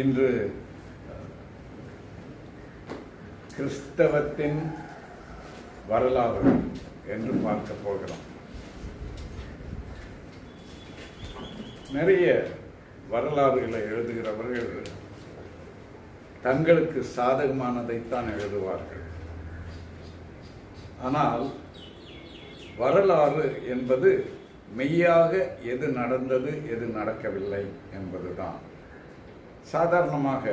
இன்று கிறிஸ்தவத்தின் வரலாறு என்று பார்க்க போகிறோம். நிறைய வரலாறுகளை எழுதுகிறவர்கள் தங்களுக்கு சாதகமானதைத்தான் எழுதுவார்கள். ஆனால் வரலாறு என்பது மெய்யாக எது நடந்தது எது நடக்கவில்லை என்பதுதான். சாதாரணமாக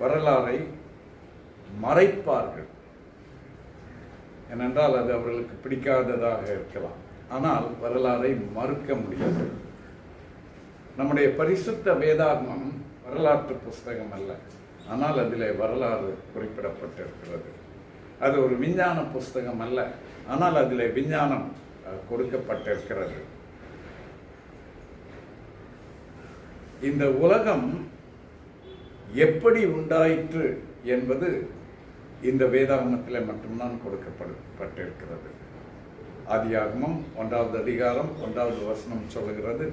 வரலாறை மறைப்பார்கள். ஏனென்றால் அது அவர்களுக்கு பிடிக்காததாக இருக்கலாம். ஆனால் வரலாறை மறுக்க முடியாது. நம்முடைய பரிசுத்த வேதாகமம் வரலாற்று புஸ்தகம் அல்ல. ஆனால் அதில் வரலாறு குறிப்பிடப்பட்டிருக்கிறது. அது ஒரு விஞ்ஞான புஸ்தகம் அல்ல. ஆனால் அதில் விஞ்ஞானம் கொடுக்கப்பட்டிருக்கிறது. இந்த உலகம் எப்படி உண்டாயிற்று என்பது இந்த வேதாகமத்தில் மட்டும்தான் கொடுக்கப்பட்டிருக்கிறது. ஆதியாகமம் ஒன்றாவது அதிகாரம் ஒன்றாவது வசனம் சொல்லுகிறது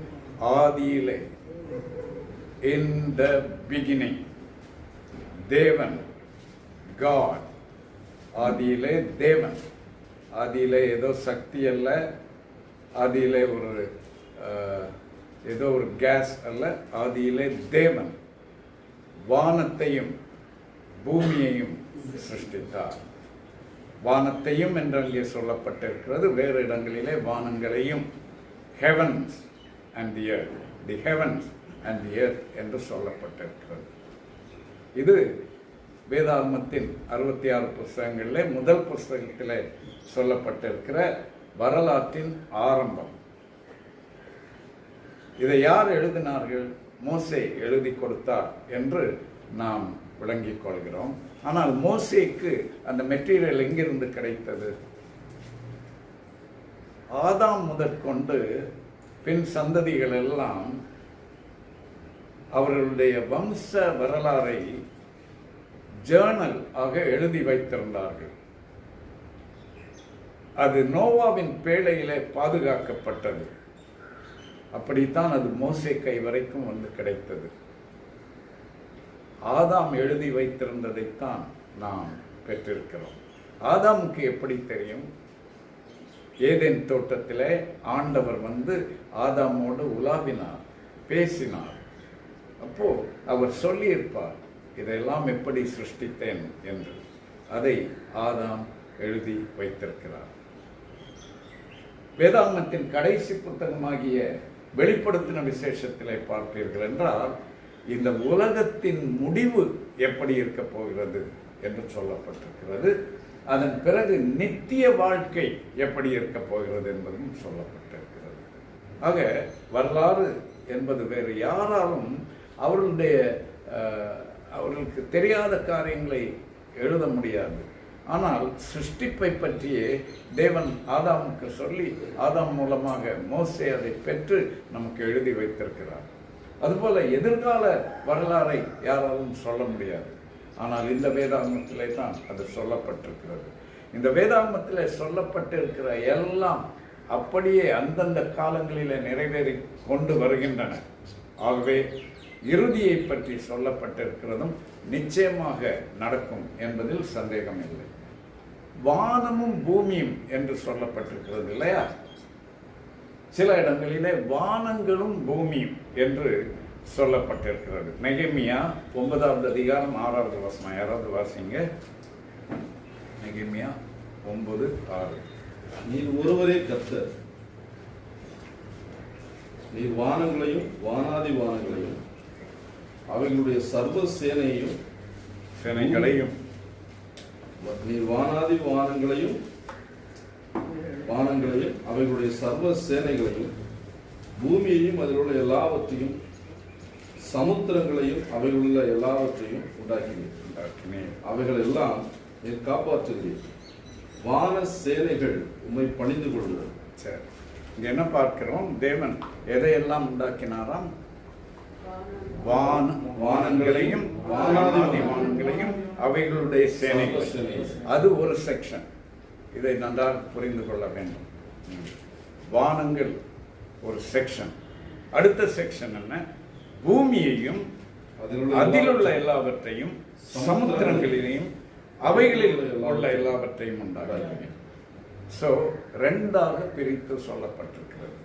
ஆதியிலே இன் த பிகினிங் தேவன் காட் ஆதியிலே தேவன். ஆதியிலே ஏதோ சக்தி அல்ல ஆதியிலே ஒரு ஏதோ ஒரு கேஸ் அல்ல ஆதியிலே தேவன். வானத்தையும் பூமியையும் சிருஷ்டித்தார். வானத்தையும் என்றே சொல்லப்பட்டிருக்கிறது. வேறு இடங்களிலே வானங்களையும் heavens and the earth the heavens and the earth என்று சொல்லப்பட்டிருக்கிறது. இது வேதாகமத்தின் அறுபத்தி ஆறு புஸ்தகங்களிலே முதல் புஸ்தகத்திலே சொல்லப்பட்டிருக்கிற வரலாற்றின் ஆரம்பம். இதை யார் எழுதினார்கள்? மோசே எழுதி கொடுத்தார் என்று நாம் விளங்கிக் கொள்கிறோம். ஆனால் மோசேக்கு அந்த மெட்டீரியல் எங்கிருந்து கிடைத்தது? ஆதாம் முதற்கொண்டு பின் சந்ததிகள் எல்லாம் அவர்களுடைய வம்ச வரலாறை ஜேர்னல் ஆக எழுதி வைத்திருந்தார்கள். அது நோவாவின் பேழையிலே பாதுகாக்கப்பட்டது. அப்படித்தான் அது மோசே கை வரைக்கும் வந்து கிடைத்தது. ஆதாம் எழுதி வைத்திருந்ததைத்தான் நாம் பெற்றிருக்கிறோம். ஆதாமுக்கு எப்படி தெரியும்? ஏதேன் தோட்டத்திலே ஆண்டவர் வந்து ஆதாமோடு உலாவினார் பேசினார். அப்போ அவர் சொல்லியிருப்பார் இதையெல்லாம் எப்படி சிருஷ்டித்தேன் என்று. அதை ஆதாம் எழுதி வைத்திருக்கிறார். வேதாங்கத்தின் கடைசி புத்தகமாகிய வெளிப்படுத்தின விசேஷத்திலே பார்ப்பீர்கள் என்றால் இந்த உலகத்தின் முடிவு எப்படி இருக்க போகிறது என்று சொல்லப்பட்டிருக்கிறது. அதன் பிறகு நித்திய வாழ்க்கை எப்படி இருக்க போகிறது என்பதும் சொல்லப்பட்டிருக்கிறது. ஆக வரலாறு என்பது வேறு யாராலும் அவர்களுடைய அவர்களுக்கு தெரியாத காரியங்களை எழுத முடியாது. ஆனால் சிருஷ்டிப்பை பற்றியே தேவன் ஆதாமுக்கு சொல்லி ஆதாம் மூலமாக மோசே அதை பெற்று நமக்கு எழுதி வைத்திருக்கிறார். அதுபோல எதிர்கால வரலாறை யாராலும் சொல்ல முடியாது. ஆனால் இந்த வேதாகமத்திலே தான் அது சொல்லப்பட்டிருக்கிறது. இந்த வேதாகமத்திலே சொல்லப்பட்டிருக்கிற எல்லாம் அப்படியே அந்தந்த காலங்களிலே நிறைவேறி கொண்டு வருகின்றன. ஆகவே இறுதியை பற்றி சொல்லப்பட்டிருக்கிறதும் நிச்சயமாக நடக்கும் என்பதில் சந்தேகம் இல்லை வானமும் பூமியும் என்று சொல்லப்பட்டிருக்கிறது இல்லையா? சில இடங்களிலே வானங்களும் பூமியும் என்று சொல்லப்பட்டிருக்கிறது. நெகிமியா ஒன்பதாவது அதிகாரம் ஆறாவது வசனம். யாராவது வாசிங்க? நெகிமியா ஒன்பது ஆறு. நீ ஒருவரே கர்த்தர். நீர் வானங்களையும் வானாதி வானங்களையும் அவைகளுடைய சர்வ சேனையையும் சேனைகளையும் நீர் வானாதி வானங்களையும் வானங்களையும் அவைகளுடைய சர்வ சேனைகளையும் பூமியையும் அதில் உள்ள எல்லாவற்றையும் சமுத்திரங்களையும் அவைகளில் உள்ள எல்லாவற்றையும் உண்டாக்கினீர் உண்டாக்கினேன். அவைகள் எல்லாம் நீர் காப்பாற்றுகிறீர் வான சேனைகள் உம்மை பணிந்து கொள்ளும் சரி. இங்க என்ன பார்க்கிறோம்? தேவன் எதையெல்லாம் உண்டாக்கினாராம்? வான வானங்களையும் வானாதி வானங்களையும் அவைகளுடைய சேனைகள். அது ஒரு செக்ஷன் இதை நன்றாக புரிந்து கொள்ள வேண்டும். வானங்கள் ஒரு செக்ஷன் அடுத்த செக்ஷன் என்ன? பூமியையும் அதிலுள்ள அதிலுள்ள எல்லாவற்றையும் சமுத்திரங்களிலேயும் அவைகளில் உள்ள எல்லாவற்றையும் உண்டாக்கினேன் ஸோ ரெண்டாக பிரித்து சொல்லப்பட்டிருக்கிறது.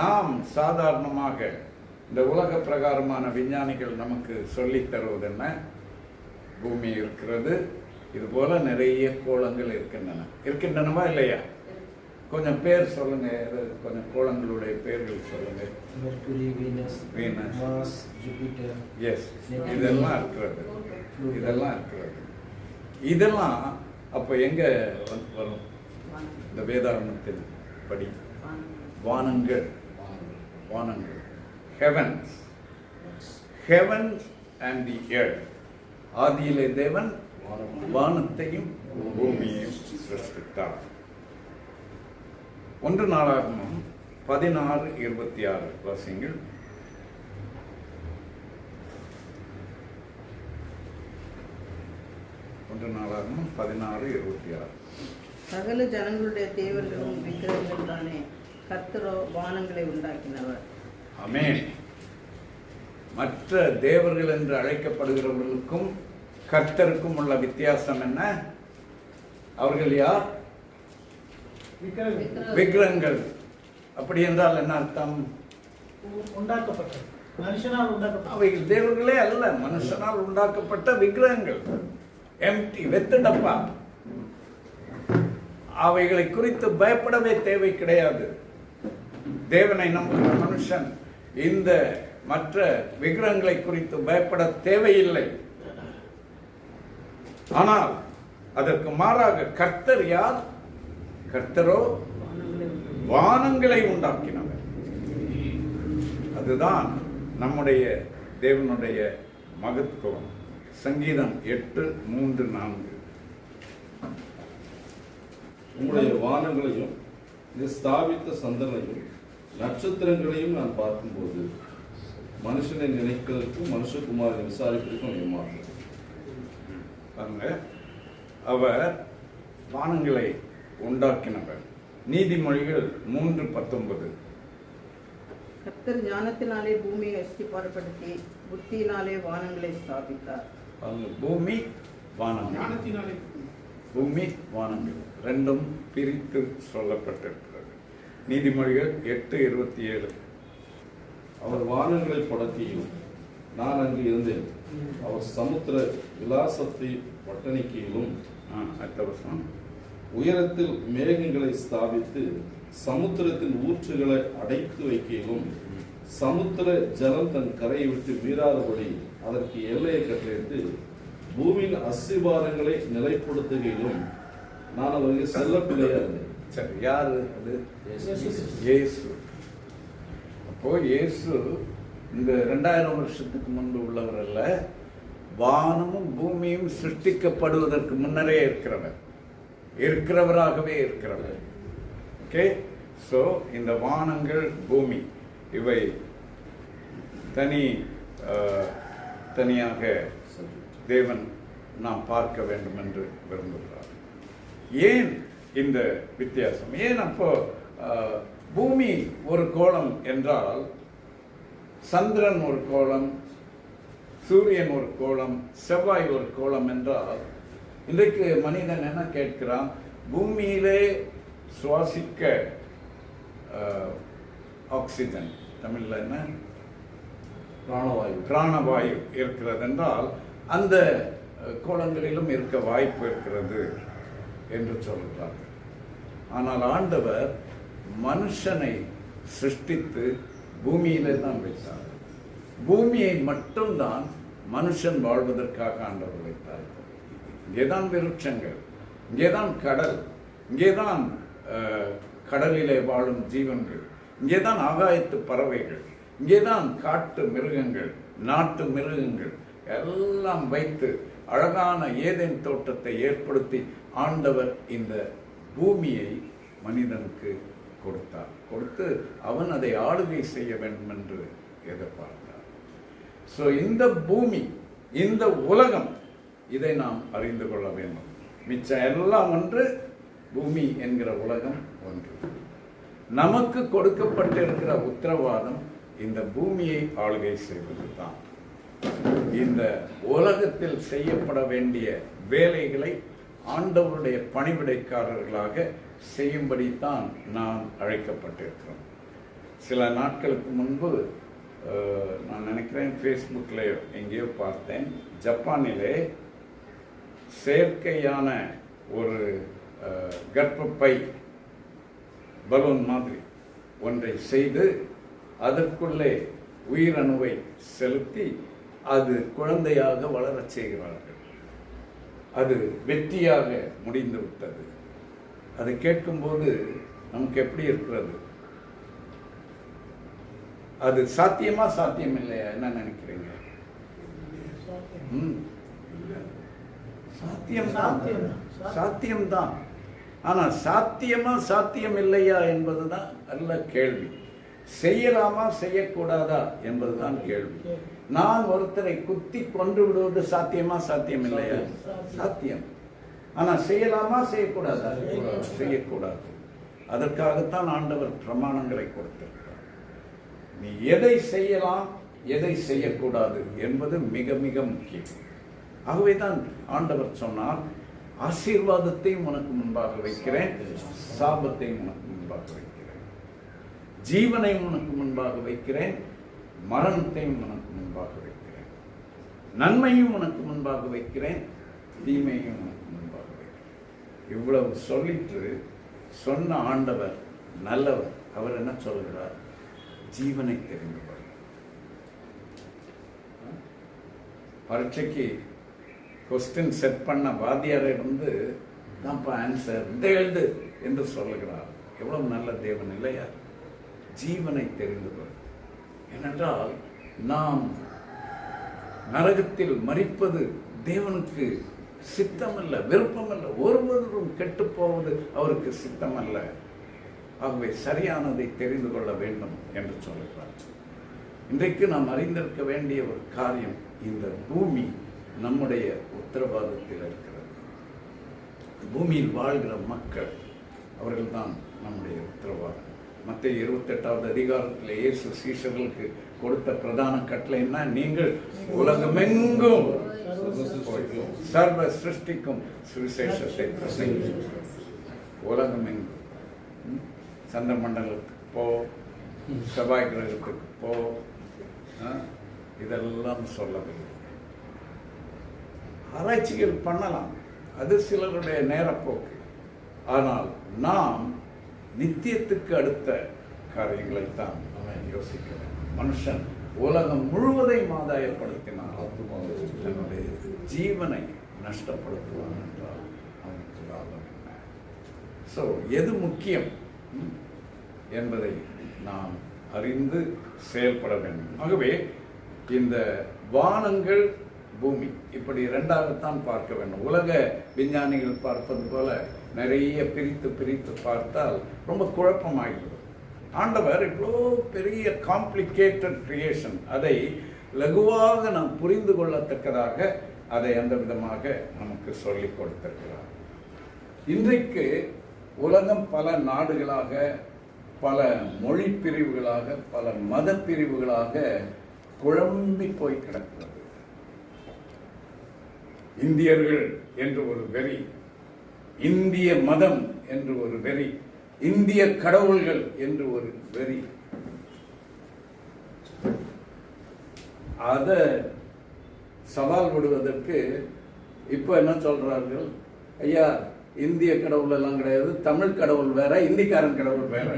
நாம் சாதாரணமாக இந்த உலக பிரகாரமான விஞ்ஞானிகள் நமக்கு சொல்லித் தருவது என்ன? பூமி இருக்கிறது. இது போல நிறைய கோளங்கள் இருக்கின்றன. இருக்கின்றனவா இல்லையா? கொஞ்சம் பேர் சொல்லுங்க. கொஞ்சம் கோளங்களுடைய பேர்கள் சொல்லுங்க. Mercury, Venus, Venus. Mars, Jupiter. Yes இதெல்லாம் இருக்கிறது. இதெல்லாம் இருக்கிறது. இதெல்லாம் அப்போ எங்க வந்து வரும்? இந்த வேதாரணத்தின் படி. வானங்கள். வானங்கள். Heavens heavens and the earth ஆதியிலே தேவன் வானத்தையும் பூமியையும் சிருஷ்டித்தார். ஒன்று நாளாகமும் பதினாறு இருபத்தி ஆறு வாசிங்கள் ஒன்று நாளாகமும் பதினாறு இருபத்தி ஆறு சகல ஜனங்களுடைய தேவர்களும் விக்கிரங்கள் தானே. கர்த்தரோ வானங்களை உண்டாக்கினவர். ஆமென். மற்ற தேவர்கள் என்று அழைக்கப்படுகிறவர்களுக்கும் கர்த்தருக்கும் உள்ள வித்தியாசம் என்ன? அவர்கள் யார்? விக்கிரகங்கள். அப்படி என்றால் என்ன அர்த்தம்? உண்டாக்கப்பட்டது. மனுஷனால் உண்டாக்கப்பட்டது. அவைகள் தேவர்களே அல்ல. மனுஷனால் உண்டாக்கப்பட்ட விக்கிரகங்கள். எம்டி வெத்து டப்பா. அவைகளை குறித்து பயப்படவே தேவை கிடையாது. தேவனை நம்புகிற மனுஷன். இந்த மற்ற விக்கிரகங்களை குறித்து பயப்பட தேவையில்லை. ஆனால் அதற்கு மாறாக கர்த்தர் யார்? கர்த்தரோ வானங்களை உண்டாக்கினவர். அதுதான் நம்முடைய தேவனுடைய மகத்துவம். சங்கீதம் எட்டு மூன்று நான்கு. உங்களுடைய வானங்களையும் ஸ்தாபித்த சந்தனையும் நட்சத்திரங்களையும் நான் பார்க்கும்போது மனுஷனை நினைக்கிறதுக்கும் மனுஷகுமாரனை விசாரிப்பதற்கும் ஏமாற்றம் பாருங்க. அவர் வானங்களை உண்டாக்கினவர். நீதிமொழிகள் மூன்று பத்தொன்பது. கர்த்தர் ஞானத்தினாலே பூமியை அஸ்திபாரப்படுத்தி புத்தியினாலே வானங்களை ஸ்தாபித்தார். பாருங்க, பூமி வானங்கள். ஞானத்தினாலே. பூமி வானங்கள். ரெண்டும் பிரித்து சொல்லப்பட்டிருக்கிறது நீதிமொழிகள் எட்டு இருபத்தி ஏழு. அவர் வானங்களை படக்கையும் நான் அங்கு இருந்தேன். அவர் சமுத்திர விலாசத்தை பட்டணிக்கையிலும் ஆ, அடுத்த வருஷம் உயரத்தில் மேகங்களை ஸ்தாபித்து சமுத்திரத்தின் ஊற்றுகளை அடைத்து வைக்கையிலும் சமுத்திர ஜலம் தன் கரையை விட்டு மீறாதபடி அதற்கு எல்லையை கட்டளையிட்டு பூமியின் அஸ்திபாரங்களை நிலைப்படுத்துகையிலும் நான் அவருக்கு செல்ல பிள்ளையா இருந்தேன். சரி யாரு அது இயேசு அப்போ இயேசு இந்த ரெண்டாயிரம் வருஷத்துக்கு முன்பு உள்ளவர் அல்ல வானமும் பூமியும் சிருஷ்டிக்கப்படுவதற்கு முன்னரே இருக்கிறவர். இருக்கிறவராகவே இருக்கிறவர். ஓகே ஸோ இந்த வானங்கள் பூமி இவை தனி தனியாக தேவன் நாம் பார்க்க வேண்டும் என்று விரும்புகிறார். ஏன்? இந்த வித்தியாசம். ஏன் அப்போ பூமி ஒரு கோளம் என்றால் சந்திரன் ஒரு கோளம் சூரியன் ஒரு கோளம் செவ்வாய் ஒரு கோளம் என்றால் இன்றைக்கு மனிதன் என்ன கேட்கிறான்? பூமியிலே சுவாசிக்க ஆக்சிஜன். தமிழ்ல என்ன? பிராணவாயு. பிராணவாயு இருக்கிறது என்றால் அந்த கோலங்களிலும் இருக்க வாய்ப்பு இருக்கிறது என்று சொல்கிறார்கள் ஆனால் ஆண்டவர் மனுஷனை சிருஷ்டித்து பூமியிலே தான் வைத்தார். பூமியை மட்டும்தான் மனுஷன் வாழ்வதற்காக ஆண்டவர் வைத்தார். இங்கேதான் விருட்சங்கள் இங்கேதான் கடல் இங்கேதான் கடலிலே வாழும் ஜீவன்கள் இங்கேதான் ஆகாயத்து பறவைகள் இங்கேதான் காட்டு மிருகங்கள் நாட்டு மிருகங்கள் எல்லாம் வைத்து அழகான ஏதேன் தோட்டத்தை ஏற்படுத்தி ஆண்டவர் இந்த பூமியை மனிதனுக்கு கொடுத்தான் கொடுத்து அவன் அதை ஆளுகை செய்ய வேண்டும் என்று எதிர்பார்த்தான் ஸோ இந்த பூமி இந்த உலகம் இதை நாம் அறிந்து கொள்ள வேண்டும். மிச்சம் எல்லாம் ஒன்று பூமி என்கிற உலகம் ஒன்று. நமக்கு கொடுக்கப்பட்டிருக்கிற உத்தரவாதம் இந்த பூமியை ஆளுகை செய்வது தான் இந்த உலகத்தில் செய்யப்பட வேண்டிய வேலைகளை ஆண்டவருடைய பணிவிடைக்காரர்களாக செய்யும்படி தான் நாம் அழைக்கப்பட்டிருக்கிறோம். சில நாட்களுக்கு முன்பு நான் நினைக்கிறேன் ஃபேஸ்புக்கில் எங்கேயோ பார்த்தேன். ஜப்பானிலே செயற்கையான ஒரு கர்ப்பப்பை பலூன் மாதிரி ஒன்றை செய்து அதற்குள்ளே உயிரணுவை செலுத்தி அது குழந்தையாக வளரச் செய்கிறார்கள். அது வெற்றியாக முடிந்து விட்டது. அதை கேட்கும்போது நமக்கு எப்படி இருக்கிறது? அது சாத்தியமா சாத்தியம் இல்லையா என்ன நினைக்கிறீங்க? ம், இல்ல. சாத்தியம்தான் சாத்தியம்தான். சாத்தியம்தான் ஆனா சாத்தியமா சாத்தியம் இல்லையா என்பதுதான் நல்ல கேள்வி. செய்யலாமா செய்யக்கூடாதா என்பதுதான் கேள்வி. நான் ஒருத்தரை குத்தி கொன்று விடுவது சாத்தியமா? சாத்தியம். இல்லையா சாத்தியம். ஆனா செய்யலாமா? செய்யக்கூடாதா? செய்யக்கூடாது. அதற்காகத்தான் ஆண்டவர் பிரமாணங்களை கொடுத்திருக்கிறார். நீ எதை செய்யலாம் எதை செய்யக்கூடாது என்பது மிக மிக முக்கியம். ஆகவேதான் ஆண்டவர் சொன்னார் ஆசீர்வாதத்தையும் உனக்கு முன்பாக வைக்கிறேன் சாபத்தையும் உனக்கு முன்பாக வைக்கிறேன். ஜீவனையும் உனக்கு முன்பாக வைக்கிறேன் மரணத்தையும் உனக்கு முன்பாக வைக்கிறேன். நன்மையும் உனக்கு முன்பாக வைக்கிறேன் தீமையும் உனக்கு முன்பாக வைக்கிறேன். இவ்வளவு சொல்லிட்டு சொன்ன ஆண்டவர் நல்லவர். அவர் என்ன சொல்கிறார் ஜீவனை தெரிந்து கொள் பரீட்சைக்கு கொஸ்டின் செட் பண்ண வாத்தியாரிடந்து தான்ப்பா ஆன்சர் இந்த எழுது என்று சொல்லுகிறார். எவ்வளவு நல்ல தேவன் இல்லையா? ஜீவனை தெரிந்து கொள் ஏனென்றால் நாம் நரகத்தில் மறிப்பது தேவனுக்கு சித்தமல்ல விருப்பமல்ல ஒருவரும் கெட்டு போவது அவருக்கு சித்தமல்ல. ஆகவே சரியானதை தெரிந்து கொள்ள வேண்டும் என்று சொல்லுகிறார் இன்றைக்கு நாம் அறிந்திருக்க வேண்டிய ஒரு காரியம் இந்த பூமி நம்முடைய உத்தரவாதத்தில் இருக்கிறது. பூமியில் வாழ்கிற மக்கள் அவர்கள்தான் நம்முடைய உத்தரவாதம். மற்ற இருபத்தெட்டாவது அதிகாரத்தில் இயேசு சீஷர்களுக்கு கொடுத்த பிரதான கட்டளைன்னா நீங்கள் உலகமெங்கும் சர்வ சிருஷ்டிக்கும் சுவிசேஷத்தை பிரசங்கிக்கும் உலகமெங்கும். சந்த சந்திரமண்டலத்துக்கு போ. செவ்வாய் கிரகத்துக்கு போ. ஆ? இதெல்லாம் சொல்லவில்லை. ஆராய்ச்சிகள் பண்ணலாம். அது சிலருடைய நேரப்போக்கு. ஆனால் நாம் நித்தியத்துக்கு அடுத்த காரியங்களைத்தான் யோசிக்க வேண்டும். மனுஷன் உலகம் முழுவதையும் ஆதாயப்படுத்தினான் தன்னுடைய ஜீவனை நஷ்டப்படுத்துவான் என்றால் அவனுக்கு லாபம் என்ன? ஸோ எது முக்கியம்? என்பதை நாம் அறிந்து செயல்பட வேண்டும். ஆகவே இந்த வானங்கள் பூமி இப்படி இரண்டாகத்தான் பார்க்க வேண்டும். உலக விஞ்ஞானிகள் பார்ப்பது போல நிறைய பிரித்து பிரித்து பார்த்தால் ரொம்ப குழப்பமாகிவிடும். ஆண்டவர் இவ்வளோ பெரிய காம்ப்ளிகேட்டட் கிரியேஷன் அதை லகுவாக நாம் புரிந்து கொள்ளத்தக்கதாக அதை அந்த விதமாக நமக்கு சொல்லிக் கொடுத்திருக்கிறார். இன்றைக்கு உலகம் பல நாடுகளாக பல மொழி பிரிவுகளாக பல மத பிரிவுகளாக குழம்பி போய் கிடக்கிறது. இந்தியர்கள் என்று ஒரு வெறி இந்திய மதம் என்று ஒரு வெறி இந்திய கடவுள்கள் என்று ஒரு வெறி. அத சவால் விடுவதற்கு இப்போ என்ன சொல்றார்கள்? ஐயா இந்திய கடவுள் எல்லாம் கிடையாது தமிழ் கடவுள் வேற இந்திக்காரன் கடவுள் வேற.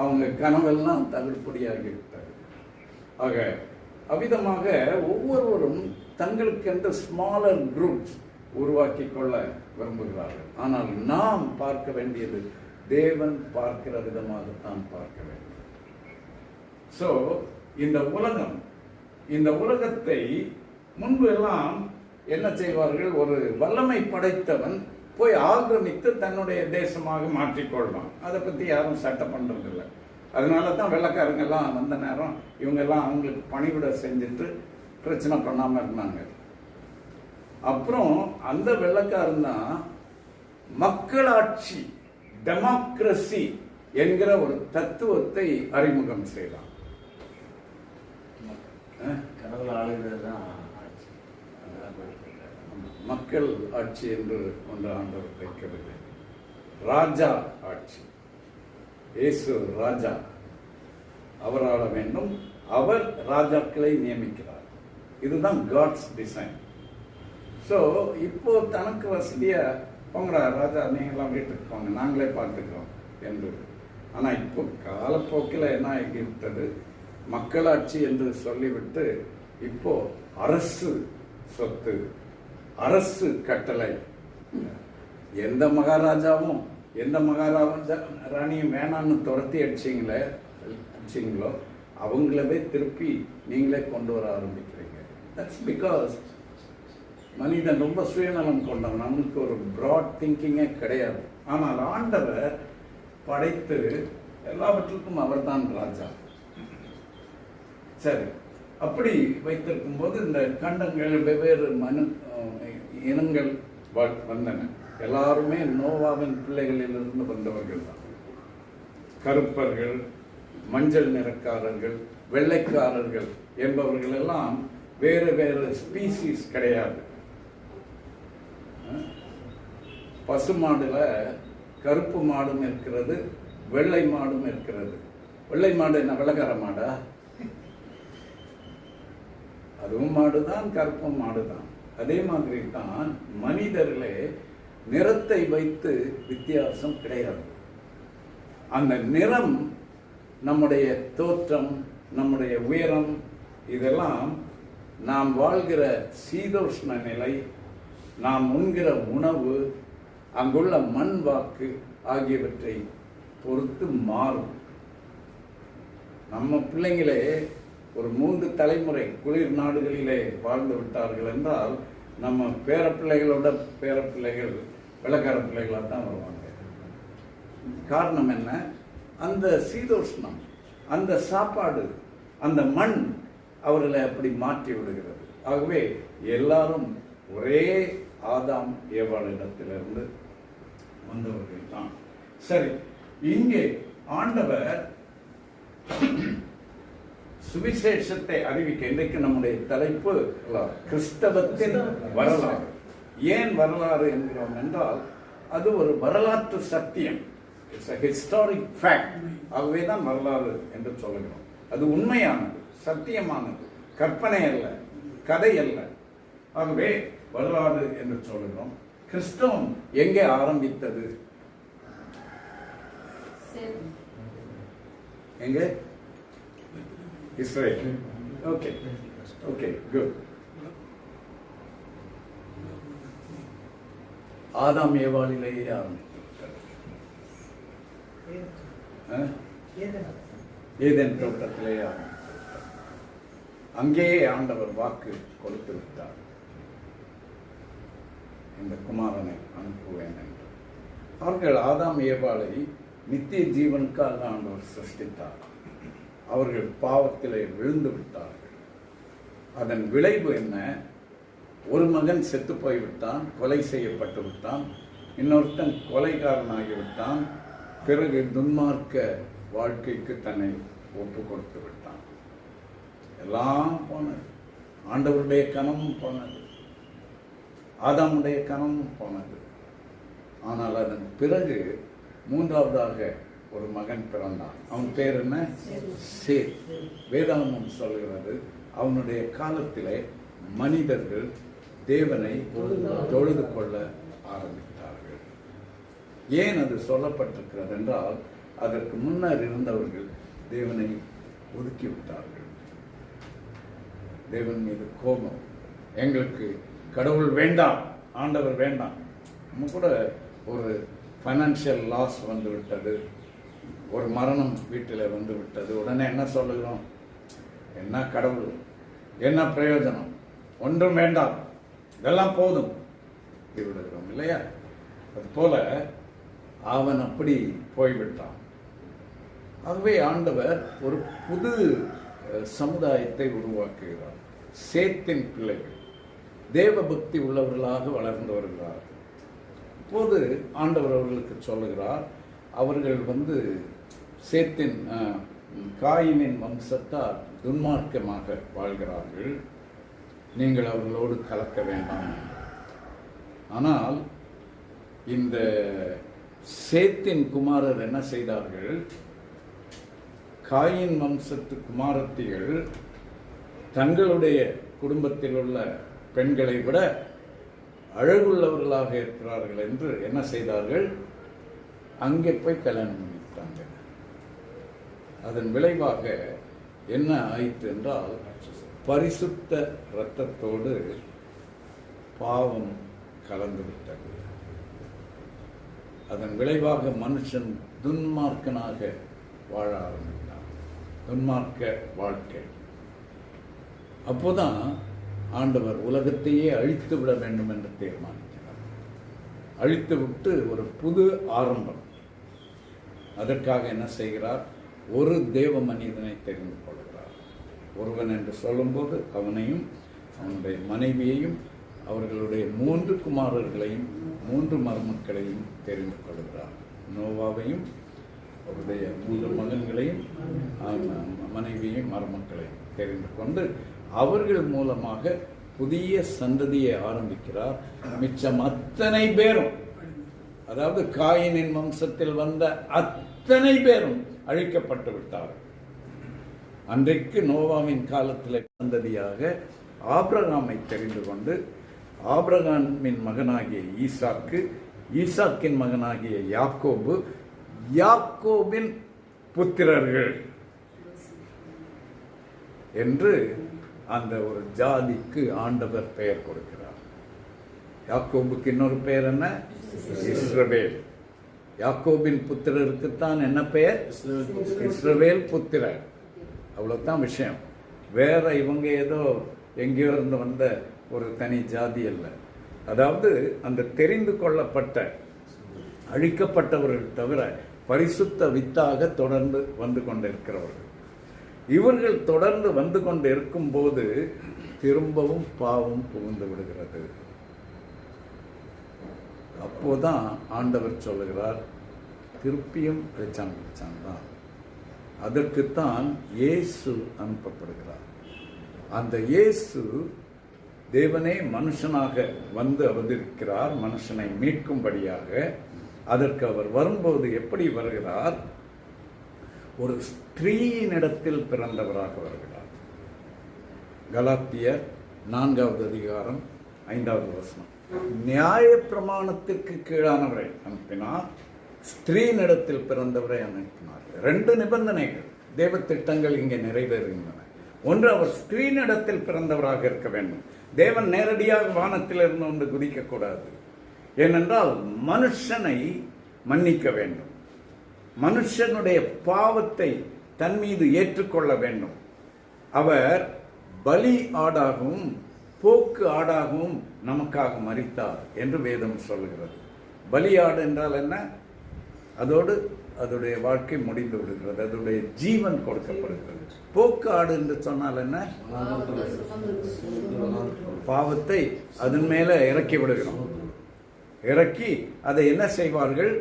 அவங்க கனவெல்லாம் தவிர்ப்படியாகி விட்டது. ஆக அவ்விதமாக ஒவ்வொருவரும் தங்களுக்கென்ற ஸ்மாலர் குரூப்ஸ் உருவாக்கி கொள்ள விரும்புகிறார்கள். ஆனால் நாம் பார்க்க வேண்டியது தேவன் பார்க்கிற விதமாக தான் பார்க்க வேண்டும். ஸோ இந்த உலகம் இந்த உலகத்தை முன்பு எல்லாம் என்ன செய்வார்கள்? ஒரு வல்லமை படைத்தவன் போய் ஆக்கிரமித்து தன்னுடைய தேசமாக மாற்றிக்கொள்வான். அதை பற்றி யாரும் சட்டம் பண்றதில்லை. அதனால தான் வெள்ளக்காரங்கெல்லாம் வந்த நேரம் இவங்கெல்லாம் அவங்களுக்கு பணிவிட செஞ்சுட்டு பிரச்சனை பண்ணாமல் இருந்தாங்க. அப்புறம் அந்த வெள்ளக்காரன் தான் மக்களாட்சி டெமோக்ரஸி என்கிற ஒரு தத்துவத்தை அறிமுகம் செய்யலாம் மக்கள் ஆட்சி என்று ஒன்று ஆண்டவர் வைக்கவில்லை. ராஜா ஆட்சி. இயேசு ராஜா. அவரால வேண்டும். அவர் ராஜாக்களை நியமிக்கிறார். இதுதான் காட்ஸ் டிசைன் ஸோ இப்போ தனக்கு வசதியா போங்கடா ராஜா நீங்களாம் வீட்டுக்கு போங்க. நாங்களே பார்த்துக்கிறோம் என்று. ஆனால் இப்போ காலப்போக்கில் என்ன ஆகிவிட்டது? மக்களாட்சி என்று சொல்லிவிட்டு இப்போ அரசு சொத்து அரசு கட்டளை. எந்த மகாராஜாவும் எந்த மகாராஜா ராணியும் வேணான்னு துரத்தி அடிச்சிங்களே அடிச்சிங்களோ அவங்களவே திருப்பி நீங்களே கொண்டு வர ஆரம்பிக்கிறீங்க. தட்ஸ் பிகாஸ் மனிதன் ரொம்ப சுயநலம் கொண்டவன். அவனுக்கு ஒரு ப்ராட் திங்கிங்கே கிடையாது. ஆனால் ஆண்டவர் படைத்து எல்லாவற்றுக்கும் அவர்தான் ராஜா. சரி. அப்படி வைத்திருக்கும் போது இந்த கண்டங்கள் வெவ்வேறு மனு இனங்கள் வ- வந்தன. எல்லாருமே நோவாவின் பிள்ளைகளிலிருந்து வந்தவர்கள் தான். கருப்பர்கள் மஞ்சள் நிறக்காரர்கள் வெள்ளைக்காரர்கள் என்பவர்கள் எல்லாம் வேறு வேறு ஸ்பீசிஸ் கிடையாது. பசு மாடுல கருப்பு மாடும் இருக்கிறது வெள்ளை மாடும் இருக்கிறது. வெள்ளை மாடு என்ன வெள்ளக்கார மாடா? அதுவும் மாடுதான் கருப்பும் மாடுதான். அதே மாதிரி தான் மனிதர்களே நிறத்தை வைத்து வித்தியாசம் கிடையாது. அந்த நிறம் நம்முடைய தோற்றம் நம்முடைய உயரம் இதெல்லாம் நாம் வாழ்கிற சீதோஷ்ண நிலை நாம் உண்கிற உணவு அங்குள்ள மண் வாக்கு ஆகியவற்றை பொறுத்து மாறும். நம்ம பிள்ளைங்களே ஒரு மூன்று தலைமுறை குளிர் நாடுகளிலே வாழ்ந்து விட்டார்கள் என்றால் நம்ம பேர பிள்ளைகளோட பேர பிள்ளைகள் வெள்ளக்கார பிள்ளைகளாக தான் வருவாங்க. காரணம் என்ன? அந்த சீதோஷ்ணம் அந்த சாப்பாடு அந்த மண் அவர்களை அப்படி மாற்றி விடுகிறது. ஆகவே எல்லாரும் ஒரே ஆதாம் ஏவாளிடத்திலிருந்து வந்தவர்கள் தான் சரி இங்கே ஆண்டவர் சுவிசேஷத்தை அறிவிக்க இன்றைக்கு நம்முடைய தலைப்பு கிறிஸ்தவத்தின் வரலாறு. ஏன் வரலாறு என்கிறோம் என்றால் அது ஒரு வரலாற்று சத்தியம். It's a historic fact. ஆகவே தான் வரலாறு என்று சொல்லுகிறோம். அது உண்மையானது சத்தியமானது. கற்பனை அல்ல கதை அல்ல. ஆகவே வரலாறு என்று சொல்லுகிறோம். கிறிஸ்தவம் எங்கே ஆரம்பித்தது? எங்கே? இஸ்ரேல். ஓகே ஓகே குட் ஆதாம் ஏவாளிலேயே ஆரம்பித்து விட்டது ஏதேன் தோட்டத்திலேயே ஆரம்பித்து அங்கேயே ஆண்டவர் வாக்கு கொடுத்து விட்டார். இந்த குமாரனை அனுப்புவேன் என்று அவர்கள் ஆதாம் ஏவாளை நித்திய ஜீவனுக்காக ஆண்டவர் சிருஷ்டித்தார். அவர்கள் பாவத்திலே விழுந்து விட்டார்கள். அதன் விளைவு என்ன? ஒரு மகன் செத்து போய்விட்டான் கொலை செய்யப்பட்டு விட்டான் இன்னொருத்தன் கொலைக்காரனாகிவிட்டான் பிறகு துன்மார்க்க வாழ்க்கைக்கு தன்னை ஒப்பு கொடுத்து விட்டான். எல்லாம் போனது. ஆண்டவருடைய கனமும் போனது. ஆதாமுடைய கனமும் போனது. ஆனால் அதன் பிறகு மூன்றாவதாக ஒரு மகன் பிறந்தான். அவன் பேர் என்ன? சேர் வேதாகமம் சொல்கிறது அவனுடைய காலத்திலே மனிதர்கள் தேவனை தொழுது கொள்ள ஆரம்பித்தார்கள். ஏன் அது சொல்லப்பட்டிருக்கிறது என்றால் அதற்கு முன்னர் இருந்தவர்கள் தேவனை ஒதுக்கிவிட்டார்கள் தேவன் மீது கோபம். எங்களுக்கு கடவுள் வேண்டாம் ஆண்டவர் வேண்டாம். நம்ம கூட ஒரு ஃபைனான்ஷியல் லாஸ் வந்து விட்டது ஒரு மரணம் வீட்டில் வந்து விட்டது உடனே என்ன சொல்லுகிறோம்? என்ன கடவுள்? என்ன பிரயோஜனம்? ஒன்றும் வேண்டாம். இதெல்லாம் போதும். விடுகிறோம் இல்லையா? அது போல அவன் அப்படி போய்விட்டான். ஆகவே ஆண்டவர் ஒரு புது சமுதாயத்தை உருவாக்குகிறார். சேத்தின் பிள்ளைகள். தேவ பக்தி உள்ளவர்களாக வளர்ந்து வருகிறார்கள் இப்போது ஆண்டவர் அவர்களுக்கு சொல்லுகிறார் அவர்கள் வந்து சேத்தின் காயினின் வம்சத்தார் துன்மார்க்கமாக வாழ்கிறார்கள். நீங்கள் அவர்களோடு கலக்க வேண்டாம். ஆனால் இந்த சேத்தின் குமாரர் என்ன செய்தார்கள்? காயின் வம்சத்து குமாரத்திகள் தங்களுடைய குடும்பத்தில் உள்ள பெண்களை விட அழகுள்ளவர்களாக இருக்கிறார்கள் என்று என்ன செய்தார்கள்? அங்கே போய் கல்யாணம் பண்ணிட்டாங்க அதன் விளைவாக என்ன ஆயிற்று என்றால் பரிசுத்த இரத்தத்தோடு பாவம் கலந்து விட்டது. அதன் விளைவாக மனுஷன் துன்மார்க்கனாக வாழ ஆரம்பித்தான். துன்மார்க்க வாழ்க்கை. அப்போதான் ஆண்டவர் உலகத்தையே அழித்து விட வேண்டும் என்று தீர்மானிக்கிறார். அழித்து விட்டு ஒரு புது ஆரம்பம். அதற்காக என்ன செய்கிறார்? ஒரு தேவ மனிதனை தெரிந்து கொள்கிறார். ஒருவன் என்று சொல்லும்போது அவனையும் அவனுடைய மனைவியையும் அவர்களுடைய மூன்று குமாரர்களையும் மூன்று மருமக்களையும் தெரிந்து கொள்கிறார். நோவாவையும் அவருடைய மூன்று மகன்களையும் மனைவியையும் மருமக்களையும் தெரிந்து கொண்டு அவர்கள் மூலமாக புதிய சந்ததியை ஆரம்பிக்கிறார். மிச்சம் அத்தனை பேரும். அதாவது காயினின் வம்சத்தில் வந்த அத்தனை பேரும் அழிக்கப்பட்டு விட்டார்கள். அன்றைக்கு நோவாவின் காலத்தில் சந்ததியாக ஆப்ரகாமை தெரிந்து கொண்டு ஆப்ரகாமின் மகனாகிய ஈசாக்கு ஈசாக்கின் மகனாகிய யாக்கோபு யாக்கோபின் புத்திரர்கள் என்று அந்த ஒரு ஜாதிக்கு ஆண்டவர் பெயர் கொடுக்கிறார். யாக்கோபுக்கு இன்னொரு பெயர் என்ன? இஸ்ரவேல். யாக்கோபின் புத்திரருக்குத்தான் என்ன பெயர்? இஸ்ரவேல் புத்திரர் அவ்வளோதான் விஷயம். வேற இவங்க ஏதோ எங்கேயோ இருந்து வந்த ஒரு தனி ஜாதி அல்ல. அதாவது அந்த தெரிந்து கொள்ளப்பட்ட அழிக்கப்பட்டவர்கள் தவிர பரிசுத்த வித்தாக தொடர்ந்து வந்து கொண்டிருக்கிறவர்கள். இவர்கள் தொடர்ந்து வந்து கொண்டு இருக்கும்போது திரும்பவும் பாவம் புகுந்து விடுகிறது. அப்போதான் ஆண்டவர் சொல்லுகிறார் திருப்பியும் பிரச்சான் பிரச்சான் தான். அதற்குத்தான் இயேசு அனுப்பப்படுகிறார். அந்த இயேசு தேவனே மனுஷனாக வந்து அவதரிக்கிறார் மனுஷனை மீட்கும்படியாக. அதற்கு அவர் வரும்போது எப்படி வருகிறார்? ஒரு ஸ்திரீயினிடத்தில் பிறந்தவராக வருகிறார். கலாத்தியர் நான்காவது அதிகாரம் ஐந்தாவது வசனம். நியாய பிரமாணத்திற்கு கீழானவரை அனுப்பினார். ஸ்திரீனிடத்தில் பிறந்தவரை அனுப்பினார். ரெண்டு நிபந்தனைகள் தேவ திட்டங்கள் இங்கே நிறைவேறுகின்றன. ஒன்று அவர் ஸ்திரீனிடத்தில் பிறந்தவராக இருக்க வேண்டும். தேவன் நேரடியாக வானத்தில் இருந்து ஒன்று குதிக்கக்கூடாது. ஏனென்றால் மனுஷனை மன்னிக்க வேண்டும். மனுஷனுடைய பாவத்தை தன் மீது ஏற்றுக்கொள்ள வேண்டும். அவர் பலி ஆடாகவும் போக்கு ஆடாகவும் நமக்காக மறித்தார் என்று வேதம் சொல்லுகிறது. பலி ஆடு என்றால் என்ன? அதோடு அதோடைய வாழ்க்கை முடிந்து விடுகிறது. அதோடைய ஜீவன் கொடுக்கப்படுகிறது. போக்கு ஆடு என்று சொன்னால் என்ன? பாவத்தை அதன் மேல இறக்கி விடுகிறோம். இறக்கி அதை என்ன செய்வார்கள்?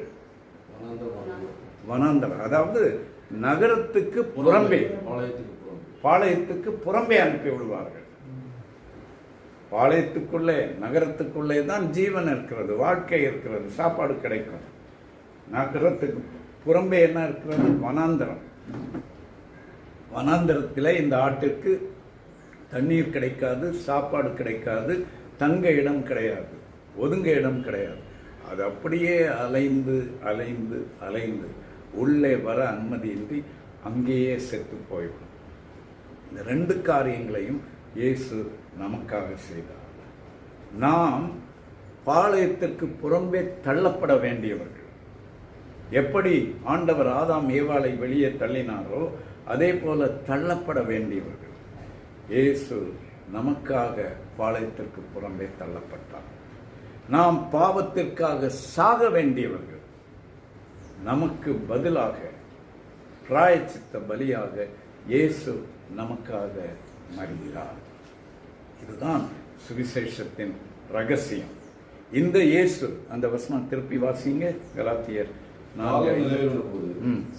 வனாந்தரம். அதாவது நகரத்துக்கு புறம்பே. பாளையத்துக்கு புறம்பே. அனுப்பி விடுவார்கள். பாளையத்துக்குள்ளே நகரத்துக்குள்ளே தான் ஜீவன் இருக்கிறது வாழ்க்கை இருக்கிறது சாப்பாடு கிடைக்கும். நகரத்துக்கு புறம்பே என்ன இருக்கிறது? வனாந்தரம். வனாந்தரத்தில் இந்த ஆட்டிற்கு தண்ணீர் கிடைக்காது சாப்பாடு கிடைக்காது தங்க இடம் கிடையாது ஒதுங்க இடம் கிடையாது. அது அப்படியே அலைந்து அலைந்து அலைந்து. உள்ளே வர அனுமதியின்றி அங்கேயே செத்து போய்விடும். இந்த ரெண்டு காரியங்களையும் இயேசு நமக்காக செய்தார். நாம் பாளையத்திற்கு புறம்பே தள்ளப்பட வேண்டியவர்கள். எப்படி ஆண்டவர் ஆதாம் ஏவாளை வெளியே தள்ளினாரோ அதே போல தள்ளப்பட வேண்டியவர்கள். இயேசு நமக்காக பாளையத்திற்கு புறம்பே தள்ளப்பட்டார். நாம் பாவத்திற்காக சாக வேண்டியவர்கள். நமக்கு பதிலாக பிராயச்சித்த பலியாக இயேசு நமக்காக மறிகிறார் இதுதான் சுவிசேஷத்தின் ரகசியம் இந்த இயேசு அந்த வசனம் திருப்பி வாசிங்க கலாத்தியர்.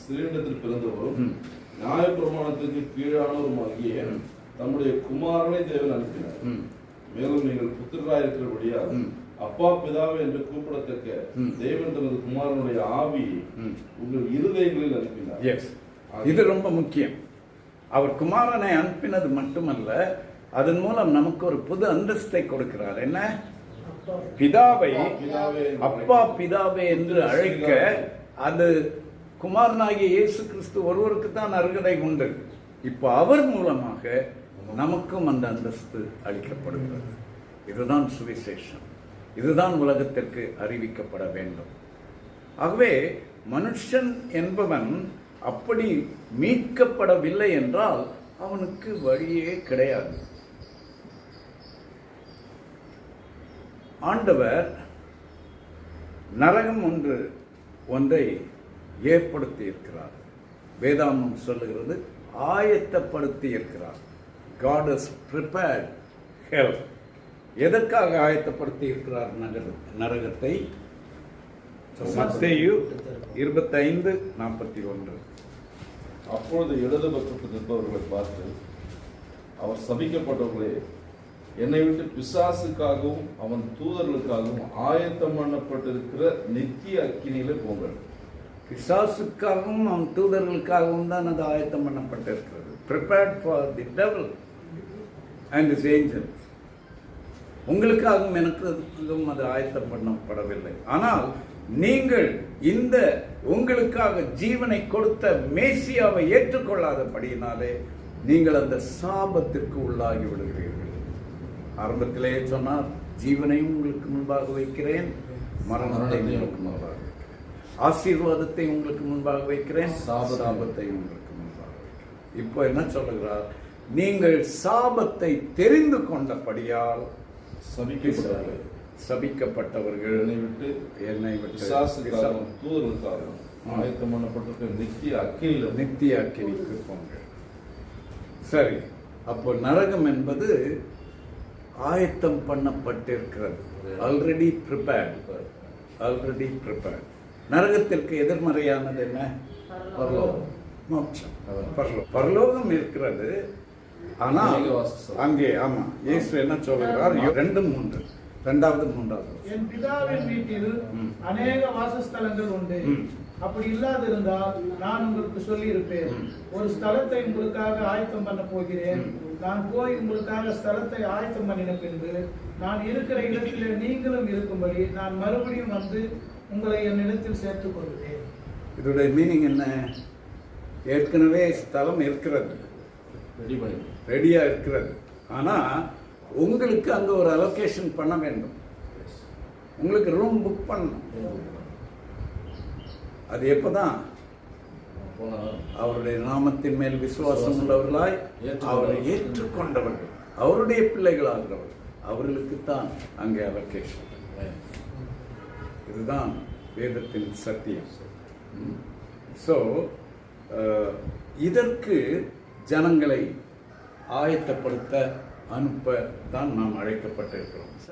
ஸ்திரீனிடத்தில் பிறந்தவரும் ம். நியாய பிரமாணத்துக்கு கீழானவருமாகிய தம்முடைய குமாரனை தேவன் அனுப்பினார். மேலும் நீங்கள் புத்திரராயிருக்கிறபடியால் ம். அப்பா பிதாவே என்று கூப்பிடத்தக்க. தேவன் தனது குமாரனுடைய ஆவி. உங்கள் இருதயங்களில் அனுப்பினார். எஸ் இது ரொம்ப முக்கியம். அவர் குமாரனை அனுப்பினது மட்டுமல்ல அதன் மூலம் நமக்கு ஒரு புது அந்தஸ்தை கொடுக்கிறார். என்ன? பிதாவை அப்பா பிதாவே என்று அழைக்க. அது குமாரனாகிய இயேசு கிறிஸ்து ஒருவருக்கு தான் அருகதை உண்டு. இப்போ அவர் மூலமாக நமக்கும் அந்த அந்தஸ்து அளிக்கப்படுகிறது. இதுதான் சுவிசேஷம். இதுதான் உலகத்திற்கு அறிவிக்கப்பட வேண்டும். ஆகவே மனுஷன் என்பவன் அப்படி மீட்கப்படவில்லை என்றால் அவனுக்கு வழியே கிடையாது. ஆண்டவர் நரகம் ஒன்று ஒன்றை ஏற்படுத்தி இருக்கிறார் வேதாந்தம் சொல்லுகிறது ஆயத்தப்படுத்தி இருக்கிறார் காட் has prepared hell. எதற்காக ஆயத்தப்படுத்தி இருக்கிறார் நகர நரகத்தை? மத்தேயு இருபத்தைந்து நாற்பத்தி ஒன்று. அப்பொழுது இடது பக்கத்தில் நிற்பவர்களை பார்த்து அவர் சபிக்கப்பட்டவர்களே என்னை விட்டு பிசாசுக்காகவும் அவன் தூதர்களுக்காகவும் ஆயத்தம் பண்ணப்பட்டிருக்கிற நித்திய அக்கினியில போங்கள். பிசாசுக்காகவும் அவன் தூதர்களுக்காகவும் தான் அது ஆயத்தம் பண்ணப்பட்டிருக்கிறது. Prepared for the devil and his angels. உங்களுக்காகவும் எனக்காகவும் அது ஆயத்தம் பண்ணப்படவில்லை. ஆனால் நீங்கள் இந்த உங்களுக்காக ஜீவனை கொடுத்த மேசியாவை ஏற்றுக்கொள்ளாதபடியினாலே நீங்கள் அந்த சாபத்திற்கு உள்ளாகி விடுகிறீர்கள். ஆரம்பத்திலே சொன்னார் ஜீவனையும் உங்களுக்கு முன்பாக வைக்கிறேன் மரணத்தை உங்களுக்கு முன்பாக ஆசீர்வாதத்தை உங்களுக்கு முன்பாக வைக்கிறேன். சாபத்தை உங்களுக்கு முன்பாக வைக்கிறேன். இப்போ என்ன சொல்லுகிறார்? நீங்கள் சாபத்தை தெரிந்து கொண்டபடியால் சபிக்கப்பட்டவர்கள். சபிக்கப்பட்டவர்கள். என்னை விட்டு என்னை விட்டு பிசாசுக்காகவும் தூதர்களுக்காகவும் ஆயத்தம் பண்ணப்பட்டிருக்கிற நித்திய அக்கினியில நித்திய அக்கினிக்கு போங்க. சரி அப்போ நரகம் என்பது ஆயத்தம் பண்ணப்பட்டிருக்கிறது. ஆல்ரெடி ப்ரிப்பேர்ட் ஆல்ரெடி ப்ரிப்பேர்ட் நரகத்திற்கு எதிர்மறையானது என்ன? பரலோகம். மோட்சம். பரலோகம் பரலோகம் இருக்கிறது. ஆனால். அங்கே ஆமா இயேசு என்ன சொல்கிறார் ரெண்டு மூன்று. ரெண்டாவது மூன்றாவது என் பிதாவின் வீட்டில். அநேக வாசஸ்தலங்கள் உண்டு. அப்படி இல்லாதிருந்தால் நான் உங்களுக்கு சொல்லியிருப்பேன். ம். ஒரு ஸ்தலத்தை உங்களுக்காக ஆயத்தம் பண்ண போகிறேன். நான் போய் உங்களுக்காக ஸ்தலத்தை ஆயத்தம் பண்ணின பின்பு நான் இருக்கிற இடத்திலே நீங்களும் இருக்கும்படி நான் மறுபடியும் வந்து உங்களை என்னிடத்தில் சேர்த்துக் கொள்கிறேன் இதோட மீனிங் என்ன? ஏற்கனவே ஸ்தலம் இருக்கிறது. ரெடி பண்ணி. ரெடியாக இருக்கிறது. ஆனால் உங்களுக்கு அங்கே ஒரு அலோகேஷன் பண்ண வேண்டும். உங்களுக்கு ரூம் புக் பண்ணணும். அது எப்போ தான் அவருடைய நாமத்தின் மேல் விசுவாசம் உள்ளவர்களாய் அவரை ஏற்றுக்கொண்டவர்கள். அவருடைய பிள்ளைகளாகிறவர்கள். அவர்களுக்குத்தான் அங்கே அலோகேஷன் இதுதான் வேதத்தின் சத்தியம். ஸோ இதற்கு ஜனங்களை ஆயத்தப்படுத்த அனுப்ப தான் நாம் அழைக்கப்பட்டிருக்கிறோம்.